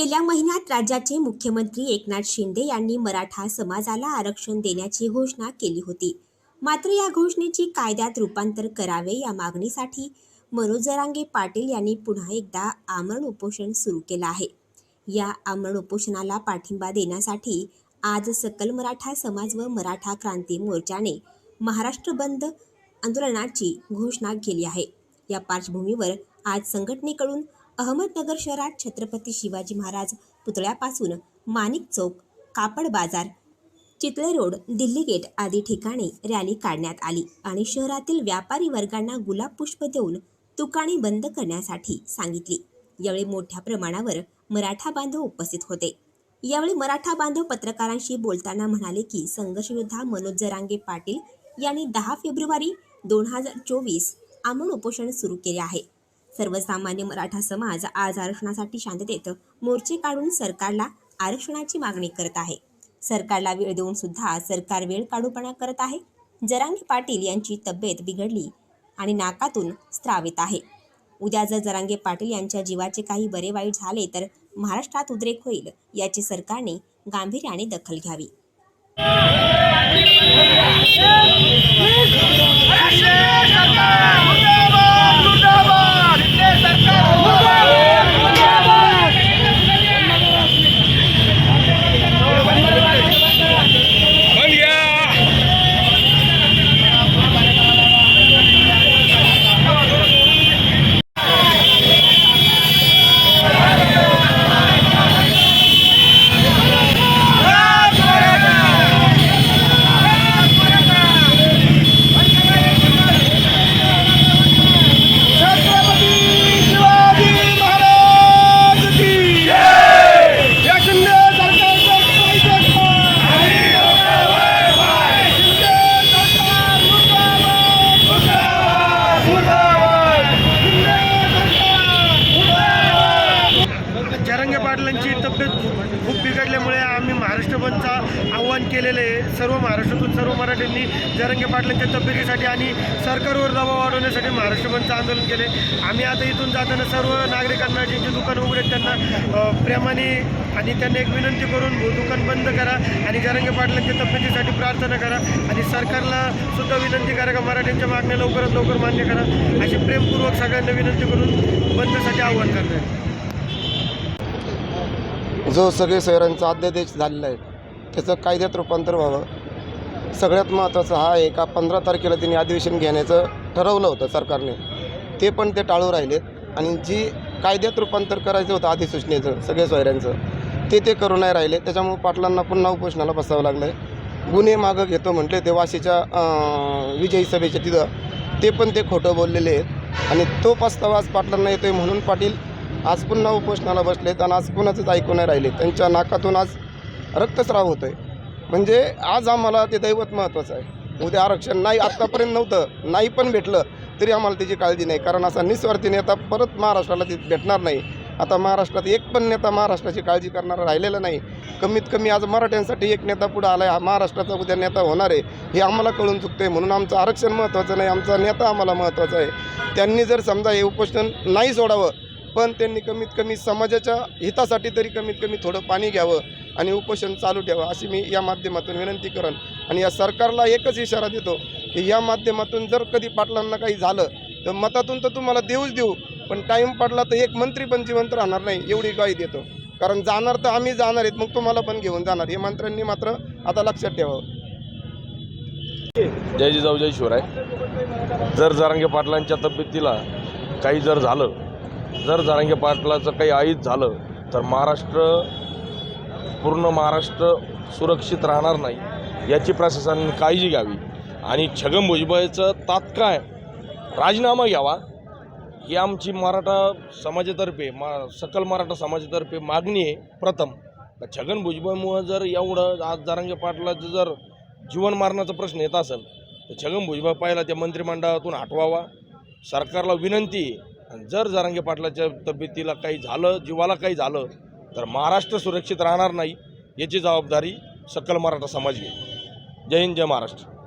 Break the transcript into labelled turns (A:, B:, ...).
A: गेल्या महिन्यात राज्याचे मुख्यमंत्री एकनाथ शिंदे यांनी मराठा समाजाला आरक्षण देण्याची घोषणा केली होती. मात्र या घोषणेची कायद्यात रूपांतर करावे या मागणीसाठी मनोज जरांगे पाटील यांनी पुन्हा एकदा आमरण उपोषण सुरू केलं आहे. या आमरण उपोषणाला पाठिंबा देण्यासाठी आज सकल मराठा समाज व मराठा क्रांती मोर्चाने महाराष्ट्र बंद आंदोलनाची घोषणा केली आहे. या पार्श्वभूमीवर आज संघटनेकडून अहमदनगर शहरात छत्रपती शिवाजी महाराज पुतळ्यापासून माणिक चौक कापड बाजार चितळे रोड दिल्ली गेट आदी ठिकाणी रॅली काढण्यात आली आणि शहरातील व्यापारी वर्गांना गुलाब पुष्प देऊन दुकाने बंद करण्यासाठी सांगितली. यावेळी मोठ्या प्रमाणावर मराठा बांधव उपस्थित होते. यावेळी मराठा बांधव पत्रकारांशी बोलताना म्हणाले की संघर्ष योद्धा मनोज जरांगे पाटील यांनी दहा फेब्रुवारी दोन हजार चोवीस आमरण उपोषण सुरू केले आहे. सर्वसामान्य मराठा समाज आज आरक्षणासाठी शांततेत मोर्चे काढून सरकारला आरक्षणाची मागणी करत आहे सरकारला वेळ देऊन सुद्धा सरकार वेळ काढूपणा करत आहे जरांगे पाटील यांची तब्येत बिघडली आणि नाकातून स्त्राव येत आहे उद्या जर जरांगे पाटील यांच्या जीवाचे काही बरे वाईट झाले तर महाराष्ट्रात उद्रेक होईल याची सरकारने गांभीर्याने दखल घ्यावी
B: छत्रपती शिवाजी महाराज की जय या शिंदे सरकारचं पाहिजे शिंदे सरकार मुर्दाबाद मुर्दाबाद शिंदे सरकार जरंगे पाटलांची तब्येत खूप बिघडल्यामुळे आम्ही महाराष्ट्र बंदचं आव्हान केलेलं आहे. सर्व महाराष्ट्रातून सर्व मराठ्यांनी जरंगे पाटलांच्या तब्येतीसाठी आणि सरकारवर दबाव वाढवण्यासाठी महाराष्ट्र बंदचं आंदोलन केले. आम्ही आता इथून जाताना सर्व नागरिकांना ज्यांचे दुकान उघडे आहेत त्यांना प्रेमाने आणि त्यांना एक विनंती करून दुकान बंद करा आणि जरंगे पाटलांच्या तब्येतीसाठी प्रार्थना करा आणि सरकारला सुद्धा विनंती करा का मराठ्यांच्या मागण्या लवकरात लवकर मान्य करा. अशी प्रेमपूर्वक सगळ्यांना विनंती करून बंदसाठी आव्हान करणार
C: जो सगळे शहरांचा अध्यादेश झालेला आहे. त्याचं कायद्यात रूपांतर व्हावं. सगळ्यात महत्त्वाचं हा आहे का पंधरा तारखेला त्यांनी अधिवेशन घेण्याचं ठरवलं होतं सरकारने. ते पण ते टाळू राहिलेत. आणि जी कायद्यात रूपांतर करायचं होतं अधिसूचनेचं सगळ्या सोयऱ्यांचं ते ते करू नाही राहिले. त्याच्यामुळे पाटलांना पुन्हा उपोषणाला बसावं लागलं आहे गुन्हे मागं घेतो म्हटले ते वाशीच्या विजयी सभेच्या तिथं ते पण ते खोटं बोललेले आहेत. आणि तो पस्तावा आज पाटलांना येतो आहे म्हणून पाटील आज पुन्हा उपोषणाला बसलेत आणि आज कुणाचंच ऐकू नाही राहिले. त्यांच्या नाकातून आज रक्तस्राव होतो आहे म्हणजे आज आम्हाला ते दैवत महत्त्वाचं आहे. उद्या आरक्षण नाही आत्तापर्यंत नव्हतं नाही पण भेटलं तरी आम्हाला त्याची काळजी नाही. कारण असा निस्वार्थी नेता परत महाराष्ट्राला ते भेटणार नाही. आता महाराष्ट्रात एक पण नेता महाराष्ट्राची काळजी करणारा राहिलेला नाही. कमीत कमी आज मराठ्यांसाठी एक नेता पुढं आला आहे हा महाराष्ट्राचा उद्या नेता होणार आहे. हे आम्हाला कळून चुकतं आहे म्हणून आमचं आरक्षण महत्त्वाचं नाही. आमचा नेता आम्हाला महत्त्वाचा आहे. त्यांनी जर समजा हे उपोषण नाही सोडावं पण त्यांनी कमीत कमी समाजाच्या हितासाठी तरी कमीत कमी थोडं पाणी घ्यावं. आणि उपोषण चालू ठेवा अशी मी या माध्यमातून विनंती करेन. आणि या सरकारला एकच इशारा देतो की या माध्यमातून जर कधी पाटलांना काही झालं तर मतातून तर तुम्हाला देऊच देऊ पण टाईम पडला तर एक मंत्री पण जिवंत राहणार नाही एवढी ग्वाही देतो. कारण जाणार तर आम्ही जाणार आहेत मग तुम्हाला पण घेऊन जाणार. हे मंत्र्यांनी मात्र आता लक्षात ठेवावं.
D: जय जिजाऊ जय शिवराय. जर जारांगे पाटलांच्या तब्येतीला काही जर झालं जर जारांगे पाटलाचं काही आईत झालं तर महाराष्ट्र पूर्ण महाराष्ट्र सुरक्षित राहणार नाही याची प्रशासनाने काळजी घ्यावी. आणि छगन भुजबळचं तात्काळ राजीनामा घ्यावा ही आमची मराठा समाजातर्फे मा सकल मराठा समाजातर्फे मागणी आहे प्रथम. छगन भुजबळमुळं जर एवढं आज जरांगे पाटलाचं जर जीवन मारण्याचा प्रश्न येत असेल तर छगन भुजबळ पाहिला त्या मंत्रिमंडळातून हटवावा. सरकारला विनंती आहे. आणि जर जरांगे पाटलाच्या तब्येतीला काही झालं जीवाला काही झालं तर महाराष्ट्र सुरक्षित राहणार नाही याची जबाबदारी सकल मराठा समाज घेईल. जय हिंद जय महाराष्ट्र.